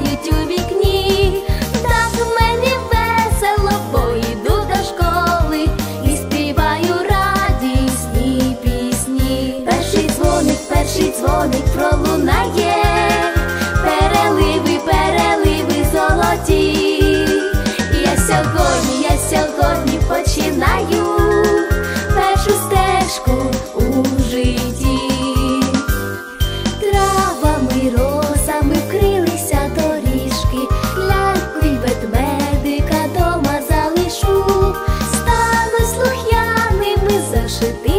грають у вікні, весело, бо до школи і співаю радісні пісні. Перший дзвоник, перший дзвоник. se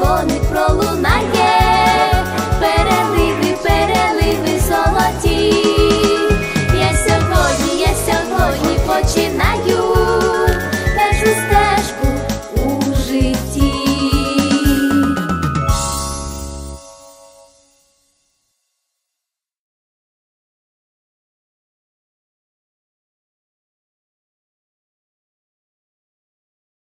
Devon